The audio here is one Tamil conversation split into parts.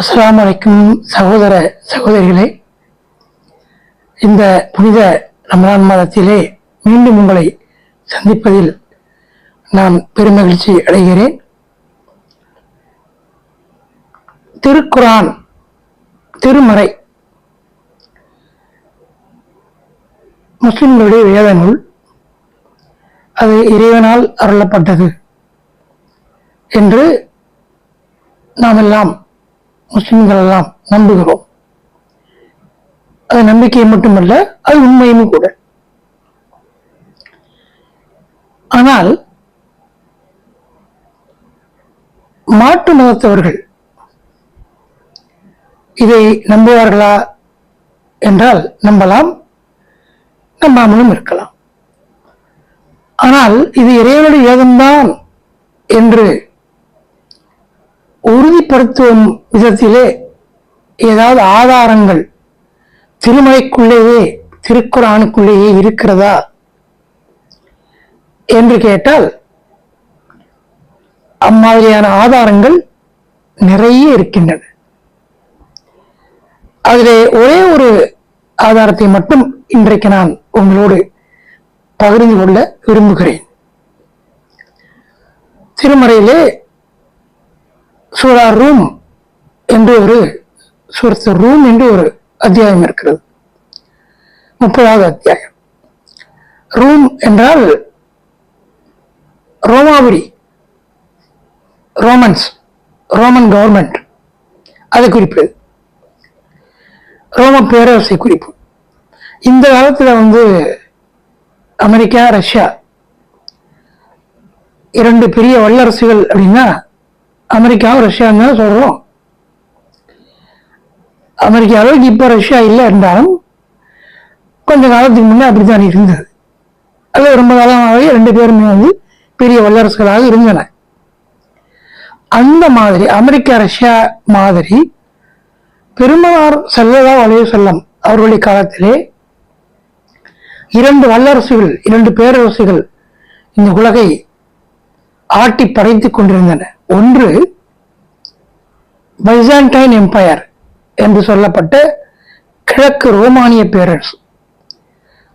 அஸ்லாம் வலைக்கும் சகோதர சகோதரிகளே இந்த புனித ரமலான் மாதத்திலே மீண்டும் உங்களை சந்திப்பதில் நான் பெருமகிழ்ச்சி அடைகிறேன். திருக்குரான் திருமறை முஸ்லிம்களுடைய வேத நூல் அது இறைவனால் அருளப்பட்டது என்று நாம் எல்லாம் முஸ்லிம்கள் எல்லாம் நம்புகிறோம். அது நம்பிக்கை மட்டுமல்ல அது உண்மையும் கூட. ஆனால் மாட்டு மதத்தவர்கள் இதை நம்புவார்களா என்றால் நம்பலாம் நம்பாமலும் இருக்கலாம். ஆனால் இது இறைவனுடைய வேதம்தான் என்று உறுதிப்படுத்தும் விதத்திலே ஏதாவது ஆதாரங்கள் திருமலைக்குள்ளேயே திருக்குறானுக்குள்ளேயே இருக்கிறதா என்று கேட்டால் அம்மாதிரியான ஆதாரங்கள் நிறைய இருக்கின்றன. அதிலே ஒரே ஒரு ஆதாரத்தை மட்டும் இன்றைக்கு நான் உங்களோடு பகிர்ந்து கொள்ள விரும்புகிறேன். திருமறையிலே சூரா ரூம் என்று ஒரு சூரத்து ரூம் என்று ஒரு அத்தியாயம் இருக்கிறது. முப்பதாவது அத்தியாயம். ரூம் என்றால் ரோமாபுரி ரோமன்ஸ் ரோமன் கவர்மெண்ட் அதை குறிப்பது ரோம பேரரசை குறிப்பு இந்த காலத்தில் வந்து அமெரிக்கா ரஷ்யா இரண்டு பெரிய வல்லரசுகள் அப்படின்னா அமெரிக்காவும் ரஷ்யாவும் தான் சொல்றோம். அமெரிக்கா அளவுக்கு இப்போ ரஷ்யா இல்லை இருந்தாலும் கொஞ்ச காலத்துக்கு முன்னே அப்படித்தான் இருந்தது. அது ரொம்ப காலமாகவே ரெண்டு பேருமே வந்து பெரிய வல்லரசுகளாக இருந்தன. அந்த மாதிரி அமெரிக்கா ரஷ்யா மாதிரி பெருமனார் செல்லதா வளைய செல்லம் அவர்களுடைய காலத்திலே இரண்டு வல்லரசுகள் இரண்டு பேரரசுகள் இந்த உலகை ஆட்டி படைத்துக் கொண்டிருந்தன. ஒன்று பைசான்டைன் எம்பையர் என்று சொல்லப்பட்ட கிழக்கு ரோமானிய பேரரசு.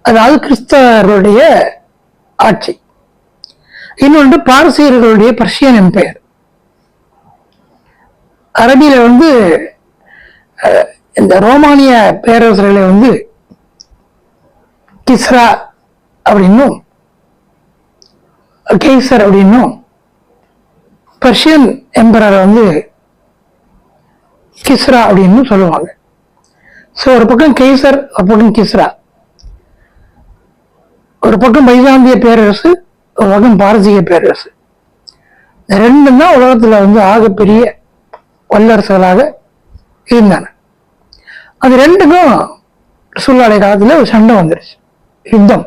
அதாவது கிறிஸ்தவர்களுடைய ஆட்சி. இன்னொன்று பாரசீகர்களுடைய பர்ஷியன் எம்பையர் அரபியில வந்து இந்த ரோமானிய பேரரசர்களை வந்து கிஸ்ரா அப்படின்னும் கெய்சர் அப்படின்னும் பர்ஷியன் எம்பரரை வந்து கிஸ்ரா அப்படின்னு சொல்லுவாங்க. ஸோ ஒரு பக்கம் கெய்சர் ஒரு பக்கம் கிஸ்ரா ஒரு பக்கம் பைசாந்திய பேரரசு ஒரு பக்கம் பாரசீக பேரரசு. ரெண்டும் தான் உலகத்தில் வந்து ஆகப்பெரிய வல்லரசுகளாக இருந்தாங்க. அது ரெண்டுக்கும் சூழ்நிலை காலத்தில் ஒரு சண்டை வந்துடுச்சு யுத்தம்.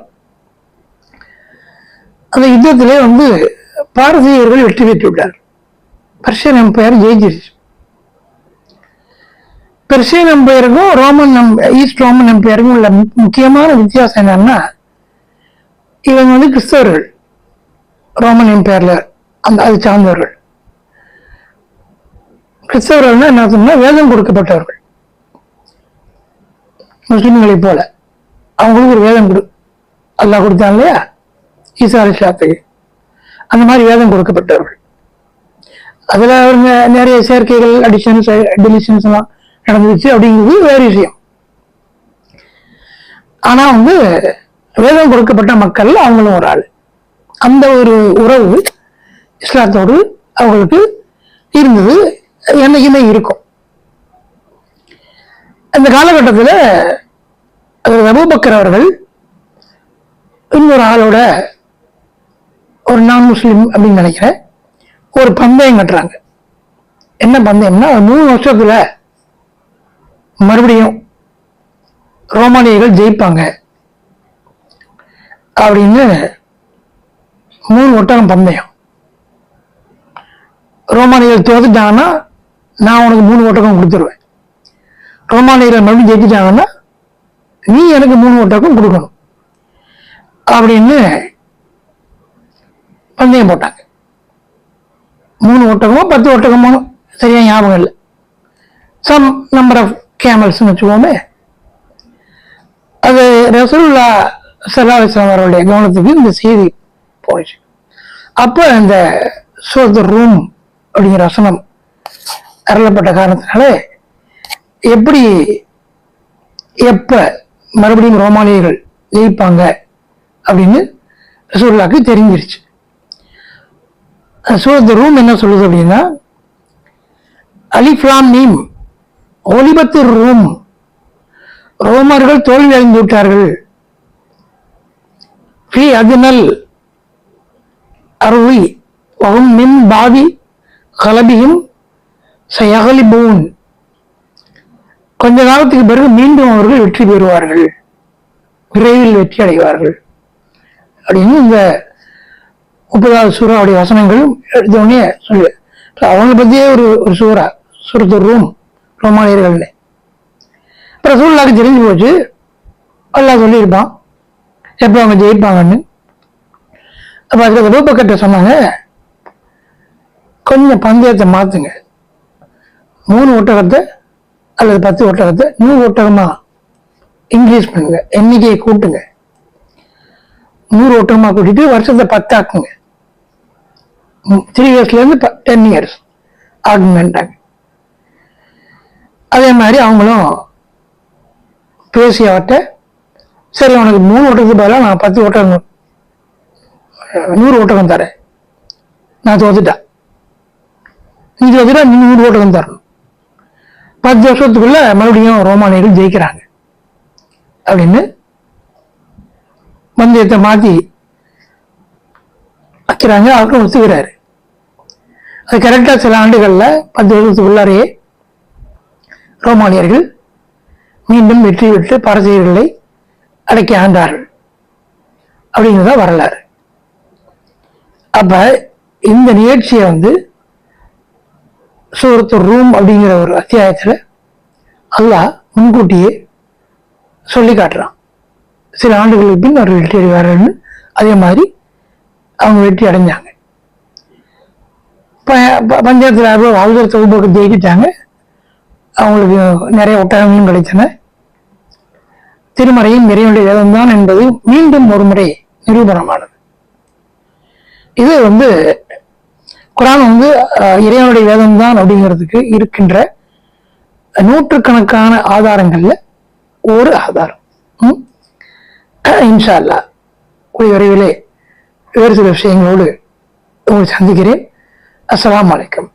அந்த யுத்தத்திலே வந்து பாரசீகர்கள் வெற்றி பெற்று விட்டார் பர்ஷியன் எம்பையர் ஜெயிச்சிருச்சு பெர்ஷியன் எம்பையருக்கும் ரோமன் எம்- ஈஸ்ட் ரோமன் எம்பையருக்கும் உள்ள முக்கியமான வித்தியாசம் என்னன்னா இவங்க வந்து கிறிஸ்தவர்கள். ரோமன் எம்பையர்ல அந்த அது சார்ந்தவர்கள். கிறிஸ்தவர்கள்னா என்ன அர்த்தம்னா வேதம் கொடுக்கப்பட்டவர்கள். முஸ்லிம்களை போல. அவங்களுக்கு ஒரு வேதம் கொடு அல்லாஹ் கொடுத்தான் இல்லையா? ஈசா அலிஸ்லாத்துக்கு அந்த மாதிரி வேதம் கொடுக்கப்பட்டவர்கள். அதுல நிறைய சேர்க்கைகள் அடிஷன்ஸ் டெலிஷன்ஸ் எல்லாம் நடந்துச்சு அப்படிங்கிறது வேறு விஷயம். ஆனா வந்து வேதம் கொடுக்கப்பட்ட மக்கள் அவங்களும் ஒரு ஆள். அந்த ஒரு உறவு இஸ்லாத்தோடு அவங்களுக்கு இருந்தது. என்னைக்குமே இருக்கும். அந்த காலகட்டத்தில் அபூபக்கர் அவர்கள் இன்னொரு ஆளோட ஒரு நான் முஸ்லீம் அப்படின்னு நினைக்கிறேன். ஒரு பந்தயம் கட்டுறாங்க. என்ன பந்தயம்னா ஒரு மூணு வருஷத்துல மறுபடியும் ரோமானியர்கள் ஜெயிப்பாங்க. அப்படின்னு மூணு ஒட்டகம் பந்தயம். ரோமானியர்கள் தோத்துட்டாங்கன்னா நான் உனக்கு மூணு ஒட்டகம் கொடுத்துருவேன். ரோமானியர்கள் மறுபடியும் ஜெயிச்சிட்டாங்கன்னா நீ எனக்கு மூணு ஒட்டகம் கொடுக்கணும். அப்படின்னு பந்தயம் போட்டாங்க. மூணு ஒட்டகமோ பத்து ஒட்டகமோ சரியா ஞாபகம் இல்லை. சம் நம்பர் ஆஃப் கேமல்ஸ்னு வச்சுக்கோமே. அது ரசூல்லா சல்லாஹம் அவருடைய கவனத்துக்கு இந்த செய்தி போச்சு அப்போ இந்த சோத ரூம் அப்படிங்கிற வசனம் அருளப்பட்ட காரணத்தினால எப்படி எப்ப மறுபடியும் ரோமானியர்கள் ஜெயிப்பாங்க அப்படின்னு ரசூல்லாக்கு தெரிஞ்சிருச்சு. சூரத் ரூம் என்ன சொல்லுது அப்படின்னா அலிஃப்லாம் மீம் ஒலிபத்து ரூம் ரோமர்கள் தோல்வி அடைந்து விட்டார்கள். ஃபி அதுனல் அருவி வகும் மின் பாவி கலபியும் சயகலிபூன் கொஞ்ச காலத்துக்கு பிறகு மீண்டும் அவர்கள் வெற்றி பெறுவார்கள். விரைவில் வெற்றி அடைவார்கள். அப்படின்னு இந்த முப்பதாவது சூறாவுடைய வசனங்களும் எடுத்தோடனே சொல்லு. அவங்கள பற்றியே ஒரு ஒரு சூறா சுரத்து ரூம் ரோமானியர்கள்னு. அப்புறம் சூழ்நிலைக்கு தெரிஞ்சு போச்சு. எல்லாம் சொல்லியிருப்பான். எப்போ அவங்க ஜெயிப்பாங்கன்னு. அப்போ அதுக்கு ரூபக்கட்ட சொன்னாங்க கொஞ்சம் பந்தயத்தை மாற்றுங்க மூணு ஒட்டகத்தை அல்லது பத்து ஒட்டகத்தை நூறு ஒட்டகமாக இன்க்ரீஸ் பண்ணுங்க. எண்ணிக்கையை கூட்டுங்க. நூறு ஓட்டமாக கூட்டிட்டு வருஷத்தை பத்தாக்குங்க. த்ரீ இயர்ஸ்லேருந்து டென் இயர்ஸ் ஆகுங்கன்றாங்க அதே மாதிரி அவங்களும் பேசி அவர்கிட்ட சரி உனக்கு மூணு ஓட்டத்துக்கு பதிலாக நான் பத்து ஓட்டம் நூறு ஓட்டகம் தரேன். நான் தோத்துட்டேன் நீ தோத்துட்டா நீ நூறு ஓட்டகம் தரணும். பத்து வருஷத்துக்குள்ள மறுபடியும் ரோமானியர்கள் ஜெயிக்கிறாங்க. அப்படின்னு மந்தியத்தை மாற்றி வைக்கிறாங்க அவரும் ஒத்துக்கிறாரு. அது கரெக்டாக சில ஆண்டுகளில் பத்து வருஷத்துக்குள்ளாரையே ரோமானியர்கள் மீண்டும் வெற்றி பெற்று பாரசீகர்களை அடக்கி ஆண்டார்கள். அப்படிங்கிறத வரலாறு. அப்ப இந்த நிகழ்ச்சியை வந்து சூரத்து ரூம் அப்படிங்கிற ஒரு அத்தியாயத்துல அல்லாஹ் முன்கூட்டியே சொல்லி காட்டுறான். சில ஆண்டுகளுக்கு பின் அவர் வெற்றி அடைவார்கள்னு அதே மாதிரி அவங்க வெற்றி அடைஞ்சாங்க. பஞ்சாயத்து ப- பஞ்சாயத்துல அவசரத்தை உபக்கு ஜெயிக்கிட்டாங்க. அவங்களுக்கு நிறைய ஒட்டகங்களும் கிடைத்தன. திருமறையும் இறைவனுடைய வேதம்தான் என்பது மீண்டும் ஒரு முறை நிரூபணமானது. இது வந்து குரான் வந்து அஹ், இறைவனுடைய வேதம்தான் அப்படிங்கிறதுக்கு இருக்கின்ற நூற்றுக்கணக்கான ஆதாரங்கள்ல ஒரு ஆதாரம். இன்ஷா அல்லாஹ். கூடிய விரைவிலே வேறு சில விஷயங்களோடு உங்களை சந்திக்கிறேன். আসসালামু আলাইকুম।